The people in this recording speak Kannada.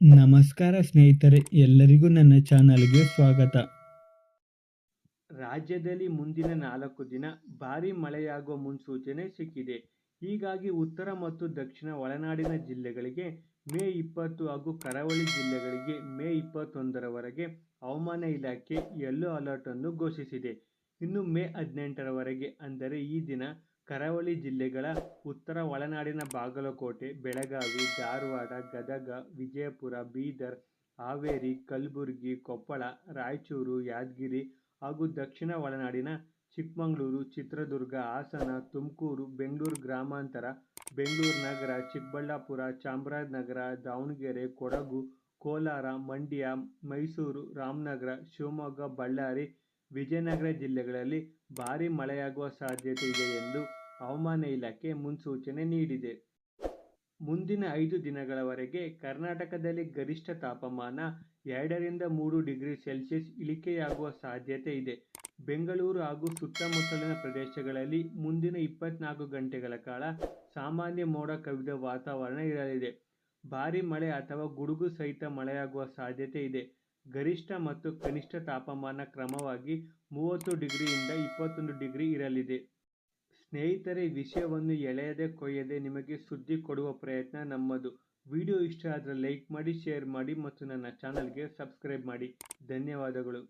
ನಮಸ್ಕಾರ ಸ್ನೇಹಿತರೆ, ಎಲ್ಲರಿಗೂ ನನ್ನ ಚಾನಲ್ಗೆ ಸ್ವಾಗತ. ರಾಜ್ಯದಲ್ಲಿ ಮುಂದಿನ ನಾಲ್ಕು ದಿನ ಭಾರೀ ಮಳೆಯಾಗುವ ಮುನ್ಸೂಚನೆ ಸಿಕ್ಕಿದೆ. ಹೀಗಾಗಿ ಉತ್ತರ ಮತ್ತು ದಕ್ಷಿಣ ಒಳನಾಡಿನ ಜಿಲ್ಲೆಗಳಿಗೆ ಮೇ ಇಪ್ಪತ್ತು ಹಾಗೂ ಕರಾವಳಿ ಜಿಲ್ಲೆಗಳಿಗೆ ಮೇ ಇಪ್ಪತ್ತೊಂದರವರೆಗೆ ಹವಾಮಾನ ಇಲಾಖೆ ಯೆಲ್ಲೋ ಅಲರ್ಟ್ ಅನ್ನು ಘೋಷಿಸಿದೆ. ಇನ್ನು ಮೇ ಹದಿನೆಂಟರವರೆಗೆ, ಅಂದರೆ ಈ ದಿನ ಕರಾವಳಿ ಜಿಲ್ಲೆಗಳ ಉತ್ತರ ಒಳನಾಡಿನ ಬಾಗಲಕೋಟೆ, ಬೆಳಗಾವಿ, ಧಾರವಾಡ, ಗದಗ, ವಿಜಯಪುರ, ಬೀದರ್, ಹಾವೇರಿ, ಕಲಬುರಗಿ, ಕೊಪ್ಪಳ, ರಾಯಚೂರು, ಯಾದಗಿರಿ ಹಾಗೂ ದಕ್ಷಿಣ ಒಳನಾಡಿನ ಚಿಕ್ಕಮಗಳೂರು, ಚಿತ್ರದುರ್ಗ, ಹಾಸನ, ತುಮಕೂರು, ಬೆಂಗಳೂರು ಗ್ರಾಮಾಂತರ, ಬೆಂಗಳೂರು ನಗರ, ಚಿಕ್ಕಬಳ್ಳಾಪುರ, ಚಾಮರಾಜನಗರ, ದಾವಣಗೆರೆ, ಕೊಡಗು, ಕೋಲಾರ, ಮಂಡ್ಯ, ಮೈಸೂರು, ರಾಮನಗರ, ಶಿವಮೊಗ್ಗ, ಬಳ್ಳಾರಿ, ವಿಜಯನಗರ ಜಿಲ್ಲೆಗಳಲ್ಲಿ ಭಾರೀ ಮಳೆಯಾಗುವ ಸಾಧ್ಯತೆ ಇದೆ ಎಂದು ಹವಾಮಾನ ಇಲಾಖೆ ಮುನ್ಸೂಚನೆ ನೀಡಿದೆ. ಮುಂದಿನ ಐದು ದಿನಗಳವರೆಗೆ ಕರ್ನಾಟಕದಲ್ಲಿ ಗರಿಷ್ಠ ತಾಪಮಾನ ಎರಡರಿಂದ ಮೂರು ಡಿಗ್ರಿ ಸೆಲ್ಸಿಯಸ್ ಇಳಿಕೆಯಾಗುವ ಸಾಧ್ಯತೆ ಇದೆ. ಬೆಂಗಳೂರು ಹಾಗೂ ಸುತ್ತಮುತ್ತಲಿನ ಪ್ರದೇಶಗಳಲ್ಲಿ ಮುಂದಿನ ಇಪ್ಪತ್ನಾಲ್ಕು ಗಂಟೆಗಳ ಕಾಲ ಸಾಮಾನ್ಯ ಮೋಡ ಕವಿದ ವಾತಾವರಣ ಇರಲಿದೆ. ಭಾರಿ ಮಳೆ ಅಥವಾ ಗುಡುಗು ಸಹಿತ ಮಳೆಯಾಗುವ ಸಾಧ್ಯತೆ ಇದೆ. ಗರಿಷ್ಠ ಮತ್ತು ಕನಿಷ್ಠ ತಾಪಮಾನ ಕ್ರಮವಾಗಿ ಮೂವತ್ತು ಡಿಗ್ರಿಯಿಂದ ಇಪ್ಪತ್ತೊಂದು ಡಿಗ್ರಿ ಇರಲಿದೆ. ಸ್ನೇಹಿತರೆ ವಿಷಯವನ್ನು ಎಳೆಯದೆ ಕೊಯ್ಯದೆ ನಿಮಗೆ ಸುದ್ದಿ ಕೊಡುವ ಪ್ರಯತ್ನ ನಮ್ಮದು. ವಿಡಿಯೋ ಇಷ್ಟ ಆದರೆ ಲೈಕ್ ಮಾಡಿ, ಶೇರ್ ಮಾಡಿ ಮತ್ತು ನನ್ನ ಚಾನಲ್ಗೆ ಸಬ್ಸ್ಕ್ರೈಬ್ ಮಾಡಿ. ಧನ್ಯವಾದಗಳು.